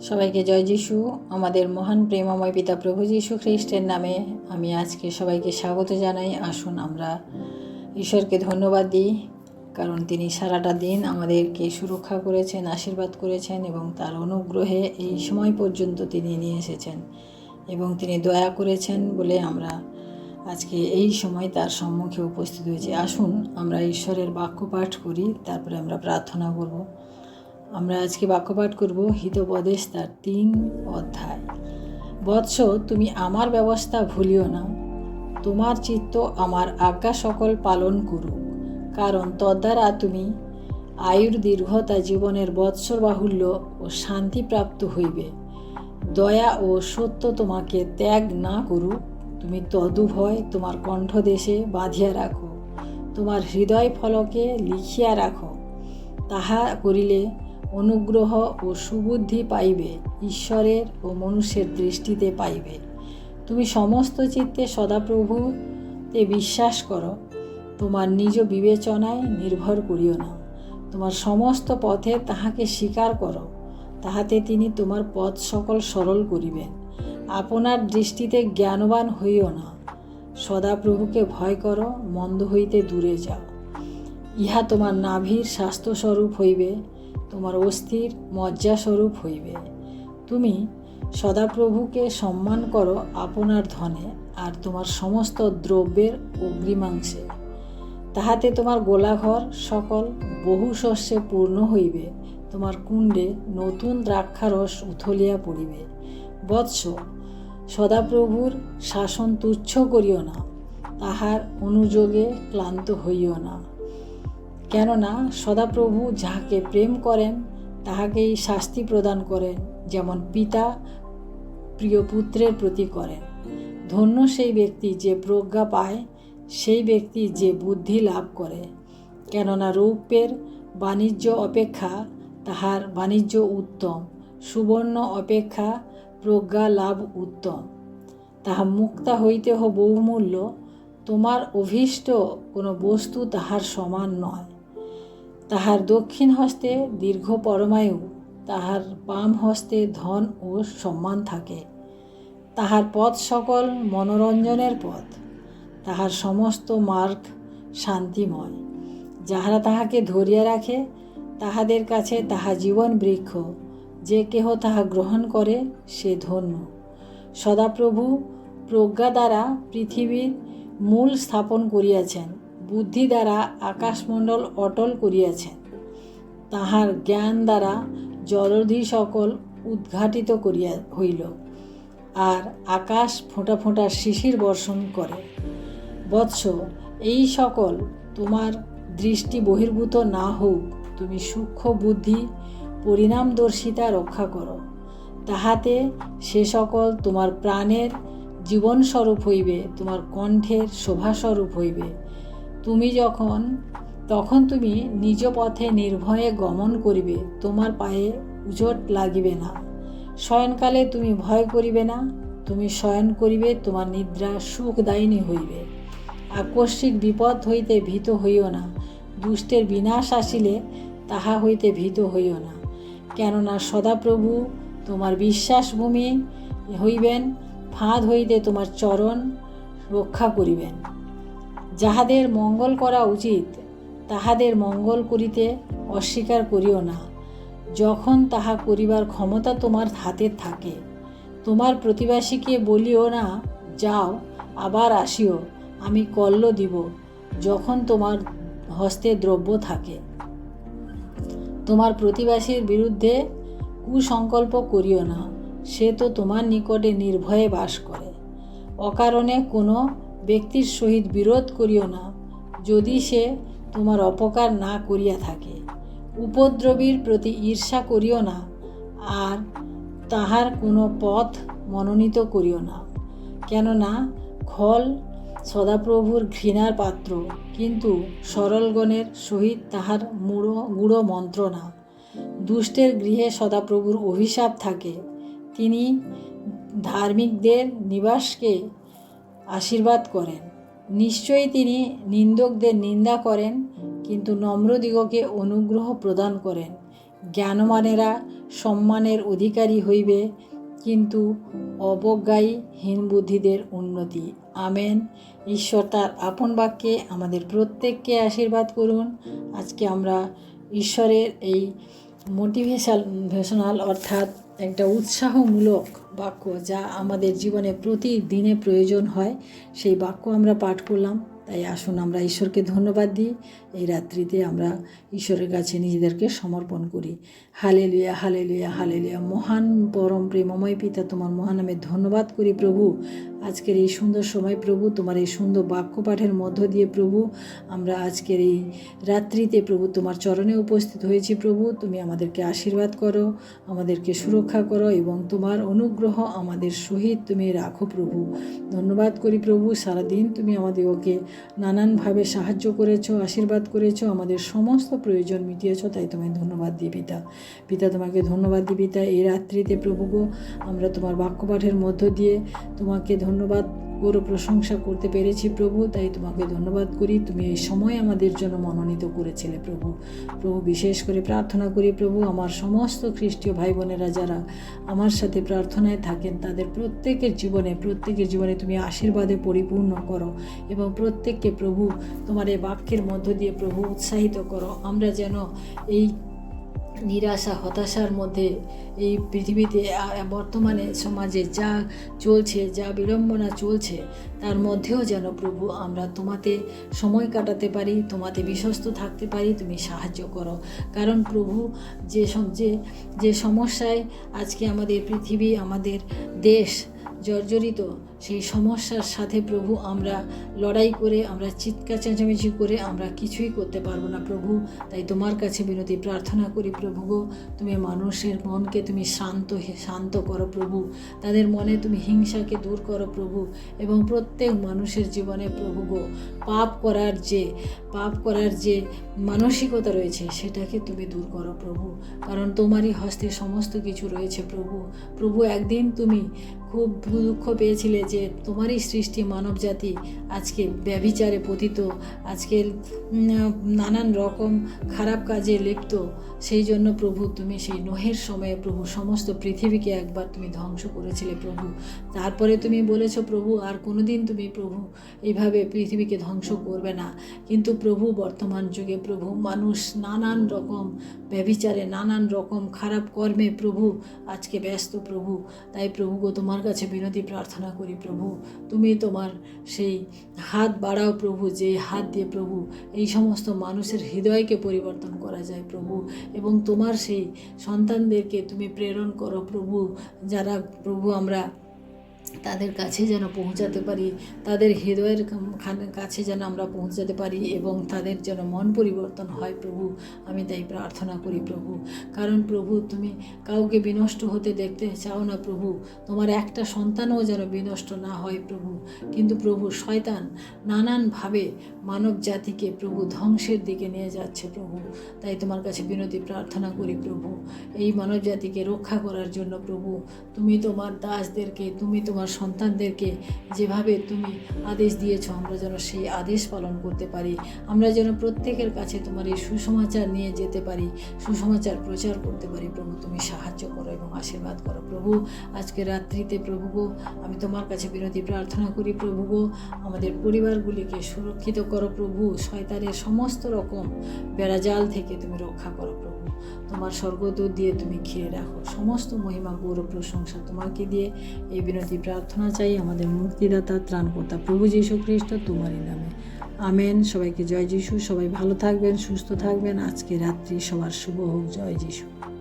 সবাইকে জয় যিশু। আমাদের মহান প্রেমময় পিতা প্রভু যিশু খ্রিস্টের নামে আমি আজকে সবাইকে স্বাগত জানাই। আসুন আমরা ঈশ্বরকে ধন্যবাদ দিই, কারণ তিনি সারাটা দিন আমাদেরকে সুরক্ষা করেছেন, আশীর্বাদ করেছেন এবং তার অনুগ্রহে এই সময় পর্যন্ত তিনি নিয়ে এসেছেন এবং তিনি দয়া করেছেন বলে আমরা আজকে এই সময় তার সম্মুখে উপস্থিত হয়েছি। আসুন আমরা ঈশ্বরের বাক্য পাঠ করি, তারপরে আমরা প্রার্থনা করব। আমরা আজকে বাক্যপাঠ করব হিতোপদেশ তার তিন অধ্যায়। বৎস, তুমি আমার ব্যবস্থা ভুলিও না। তোমার চিত্ত আমার আজ্ঞা সকল পালন করুক। কারণ তদ্বারা তুমি আয়ুর দীর্ঘতা জীবনের বৎসর বাহুল্য ও শান্তিপ্রাপ্ত হইবে। দয়া ও সত্য তোমাকে ত্যাগ না করুক। তুমি তদুভয় তোমার কণ্ঠদেশে বাঁধিয়া রাখো। তোমার হৃদয় ফলকে লিখিয়া রাখো। তাহা করিলে অনুগ্রহ ও সুবুদ্ধি পাইবে, ঈশ্বরের ও মনুষ্যের দৃষ্টিতে পাইবে। তুমি সমস্ত চিত্তে সদাপ্রভুতে বিশ্বাস করো। তোমার নিজ বিবেচনায় নির্ভর করিও না। তোমার সমস্ত পথে তাহাকে স্বীকার করো। তাহাতে তিনি তোমার পথ সকল সরল করিবেন। আপনার দৃষ্টিতে জ্ঞানবান হইও না। সদাপ্রভুকে ভয় করো, মন্দ হইতে দূরে যাও। ইহা তোমার নাভির স্বাস্থ্যস্বরূপ হইবে। তোমার অস্থির মজ্জাস্বরূপ হইবে। তুমি সদাপ্রভুকে সম্মান করো আপনার ধনে আর তোমার সমস্ত দ্রব্যের অগ্রিমাংশে। তাহাতে তোমার গোলাঘর সকল বহু শস্যে পূর্ণ হইবে। তোমার কুণ্ডে নতুন দ্রাক্ষারস উথলিয়া পড়িবে। বৎস, সদাপ্রভুর শাসন তুচ্ছ করিও না, তাহার অনুযোগে ক্লান্ত হইও না। কেননা সদাপ্রভু যাহাকে প্রেম করেন, তাহাকেই শাস্তি প্রদান করেন, যেমন পিতা প্রিয় পুত্রের প্রতি করেন। ধন্য সেই ব্যক্তি যে প্রজ্ঞা পায়, সেই ব্যক্তি যে বুদ্ধি লাভ করে। কেননা রৌপ্যের বাণিজ্য অপেক্ষা তাহার বাণিজ্য উত্তম, সুবর্ণ অপেক্ষা প্রজ্ঞা লাভ উত্তম। তাহা মুক্তা হইতে হ বহুমূল্য তোমার অভীষ্ট কোনো বস্তু তাহার সমান নয়। তাহার দক্ষিণ হস্তে দীর্ঘ পরমায়ু, তাহার বাম হস্তে ধন ও সম্মান থাকে। তাহার পথ সকল মনোরঞ্জনের পথ। তাহার সমস্ত মার্গ শান্তিময়। যাহারা তাহাকে ধরিয়া রাখে, তাহাদের কাছে তাহা জীবন বৃক্ষ। যে কেহ তাহা গ্রহণ করে, সে ধন্য। সদাপ্রভু প্রজ্ঞা দ্বারা পৃথিবীর মূল স্থাপন করিয়াছেন। বুদ্ধি দ্বারা আকাশমণ্ডল অটল করিয়াছেন তাহার জ্ঞান দ্বারা জলধি সকল উদ্ঘাটিত করিয়া হইল আর আকাশ ফোঁটা ফোঁটা শিশির বর্ষণ করে। বৎস, এই সকল তোমার দৃষ্টি বহির্ভূত না হোক, তুমি সূক্ষ্ম বুদ্ধি, পরিণামদর্শিতা রক্ষা করো। তাহাতে সে সকল তোমার প্রাণের জীবনস্বরূপ হইবে, তোমার কণ্ঠের শোভাস্বরূপ হইবে। তুমি যখন, তখন তুমি নিজ পথে নির্ভয়ে গমন করিবে, তোমার পায়ে উজট লাগিবে না। শয়নকালে তুমি ভয় করিবে না, তুমি শয়ন করিবে, তোমার নিদ্রা সুখদায়িনী হইবে। আকস্মিক বিপদ হইতে ভীত হইও না, দুষ্টের বিনাশ আসিলে তাহা হইতে ভীত হইও না। কেননা সদাপ্রভু তোমার বিশ্বাসভূমি হইবেন, ফাঁদ হইতে তোমার চরণ রক্ষা করিবেন। যাহাদের মঙ্গল করা উচিত, তাহাদের মঙ্গল করিতে অস্বীকার করিও না। যখন তাহা করিবার ক্ষমতা তোমার হাতে থাকে, তোমার প্রতিবাসীকে বলিও না, যাও, আবার আসিও, আমি কল্ল দিব। যখন তোমার হস্তে দ্রব্য থাকে। তোমার প্রতিবাসীর বিরুদ্ধে কুসংকল্প করিও না, সে তো তোমার নিকটে নির্ভয়ে বাস করে। অকারণে কোনো ব্যক্তির সহিত বিরোধ করিও না, যদি সে তোমার অপকার না করিয়া থাকে। উপদ্রবীর প্রতি ঈর্ষা করিও না, আর তাহার কোনো পথ মনোনীত করিও না। কেননা খল সদাপ্রভুর ঘৃণার পাত্র, কিন্তু সরলগণের সহিত তাহার মূঢ়, গূঢ় মন্ত্রণা। দুষ্টের গৃহে সদাপ্রভুর অভিশাপ থাকে। তিনি ধার্মিকদের নিবাসকে আশীর্বাদ করেন। নিশ্চয়ই তিনি নিন্দকদের নিন্দা করেন, কিন্তু নম্রদিগকে অনুগ্রহ প্রদান করেন। জ্ঞানমানেরা সম্মানের অধিকারী হইবে, কিন্তু অবজ্ঞাই হীন বুদ্ধিদের উন্নতি। আমেন। ঈশ্বর তার আপন বাক্যে আমাদের প্রত্যেককে আশীর্বাদ করুন। আজকে আমরা ঈশ্বরের এই মোটিভেশাল ভেশনাল অর্থাৎ একটা উৎসাহমূলক বাক্য যা আমাদের জীবনে প্রতিদিনে প্রয়োজন হয়, সেই বাক্য আমরা পাঠ করলাম। তাই আসুন আমরা ঈশ্বরকে ধন্যবাদ দিই। এই রাত্রিতে আমরা ঈশ্বরের কাছে নিজেদেরকে সমর্পণ করি। হালে লুয়া হালে লুয়া হালে লুয়া মহান পরম প্রেমময় পিতা, তোমার মহানামে ধন্যবাদ করি প্রভু। আজকের এই সুন্দর সময়, প্রভু, তোমার এই সুন্দর বাক্য পাঠের মধ্য দিয়ে প্রভু, আমরা আজকের এই রাত্রিতে প্রভু, তোমার চরণে উপস্থিত হয়েছি প্রভু, তুমি আমাদেরকে আশীর্বাদ করো, আমাদেরকে সুরক্ষা করো এবং তোমার অনুগ্রহ আমাদের সহিত তুমি রাখো প্রভু। ধন্যবাদ করি প্রভু, সারাদিন তুমি আমাদেরকে নানানভাবে সাহায্য করেছ, আশীর্বাদ করেছ, আমাদের সমস্ত প্রয়োজন মিটিয়েছ, তাই তোমায় ধন্যবাদ দিই পিতা। পিতা, তোমাকে ধন্যবাদ দিই পিতা, এই রাত্রিতে প্রভু আমরা তোমার বাক্যপাঠের মধ্য দিয়ে তোমাকে ধন্যবাদ গৌরব প্রশংসা করতে পেরেছি প্রভু, তাই তোমাকে ধন্যবাদ করি। তুমি এই সময় আমাদের জন্য মনোনীত করেছিলে প্রভু। প্রভু, বিশেষ করে প্রার্থনা করি প্রভু, আমার সমস্ত খ্রিস্টীয় ভাই বোনেরা যারা আমার সাথে প্রার্থনায় থাকেন, তাদের প্রত্যেকের জীবনে প্রত্যেকের জীবনে তুমি আশীর্বাদে পরিপূর্ণ করো এবং প্রত্যেককে প্রভু, তোমার এই বাক্যের মধ্য দিয়ে প্রভু উৎসাহিত করো। আমরা যেন এই নিরাশা, হতাশার মধ্যে এই পৃথিবীতে বর্তমানে সমাজে যা চলছে, যা বিড়ম্বনা চলছে, তার মধ্যেও যেন প্রভু আমরা তোমাতে সময় কাটাতে পারি, তোমাতে বিশ্বস্ত থাকতে পারি, তুমি সাহায্য করো। কারণ প্রভু যে যে যে সমস্যায় আজকে আমাদের পৃথিবী, আমাদের দেশ জর্জরিত সেই সমস্যার সাথে প্রভু আমরা লড়াই করে, আমরা চিৎকার চেঁচামেচি করে আমরা কিছুই করতে পারব না প্রভু। তাই তোমার কাছে বিনতি, প্রার্থনা করি প্রভু গো, তুমি মানুষের মনকে তুমি শান্ত শান্ত করো প্রভু। তাদের মনে তুমি হিংসাকে দূর করো প্রভু এবং প্রত্যেক মানুষের জীবনে প্রভু গো, পাপ করার যে, পাপ করার যে মানসিকতা রয়েছে সেটাকে তুমি দূর করো প্রভু। কারণ তোমারই হস্তে সমস্ত কিছু রয়েছে প্রভু। প্রভু, একদিন তুমি খুব দুঃখ পেয়েছিলে যে তোমারই সৃষ্টি মানবজাতি আজকে ব্যভিচারে পতিত, আজকে নানান রকম খারাপ কাজে লিপ্ত, সেই জন্য প্রভু তুমি সেই নোহের সময়ে প্রভু সমস্ত পৃথিবীকে একবার তুমি ধ্বংস করেছিলে প্রভু। তারপরে তুমি বলেছ, প্রভু, আর কোনোদিন তুমি প্রভু এইভাবে পৃথিবীকে ধ্বংস করবে না। কিন্তু প্রভু, বর্তমান যুগে প্রভু, মানুষ নানান রকম ব্যভিচারে, নানান রকম খারাপ কর্মে প্রভু আজকে ব্যস্ত প্রভু। তাই প্রভু তোমার কাছে বিনতি প্রার্থনা করি প্রভু, তুমি তোমার সেই হাত বাড়াও প্রভু, যে হাত দিয়ে প্রভু এই সমস্ত মানুষের হৃদয়কে পরিবর্তন করা যায় প্রভু, এবং তোমার সেই সন্তানদেরকে তুমি প্রেরণ করো প্রভু, যারা প্রভু আমরা তাদের কাছে যেন পৌঁছাতে পারি, তাদের হৃদয়ের কাছে যেন আমরা পৌঁছাতে পারি এবং তাদের যেন মন পরিবর্তন হয়, প্রভু, আমি তাই প্রার্থনা করি প্রভু। কারণ প্রভু, তুমি কাউকে বিনষ্ট হতে দেখতে চাও না প্রভু। তোমার একটা সন্তানও যেন বিনষ্ট না হয় প্রভু। কিন্তু প্রভু, শয়তান নানানভাবে মানব জাতিকে প্রভু ধ্বংসের দিকে নিয়ে যাচ্ছে প্রভু। তাই তোমার কাছে বিনতি, প্রার্থনা করি প্রভু। এই মানব জাতিকে রক্ষা করার জন্য প্রভু, তুমি তোমার দাসদেরকে, তুমি তোমার সন্তানদেরকে যেভাবে তুমি আদেশ দিয়েছ, আমরা যেন সেই আদেশ পালন করতে পারি। আমরা যেন প্রত্যেকের কাছে তোমার এই সুসমাচার নিয়ে যেতে পারি, সুসমাচার প্রচার করতে পারি। প্রভু, তুমি সাহায্য করো এবং আশীর্বাদ করো। প্রভু, আজকে রাত্রিতে প্রভু গো, আমি তোমার কাছে বিনতি প্রার্থনা করি। প্রভু গো, আমাদের পরিবারগুলিকে সুরক্ষিত করো প্রভু। শয়তানের সমস্ত রকম বেড়াজাল থেকে তুমি রক্ষা করো তোমার স্বর্গদূত দিয়ে তুমি ঘিরে রাখো। সমস্ত মহিমা, গৌরব, প্রশংসা তোমাকে দিয়ে এই বিনতি প্রার্থনা চাই, আমাদের মুক্তিদাতা, ত্রাণকর্তা প্রভু যীশু খ্রিস্ট তোমারই নামে। আমেন। সবাইকে জয় যিশু। সবাই ভালো থাকবেন, সুস্থ থাকবেন। আজকে রাত্রি সবার শুভ হোক। জয় যিশু।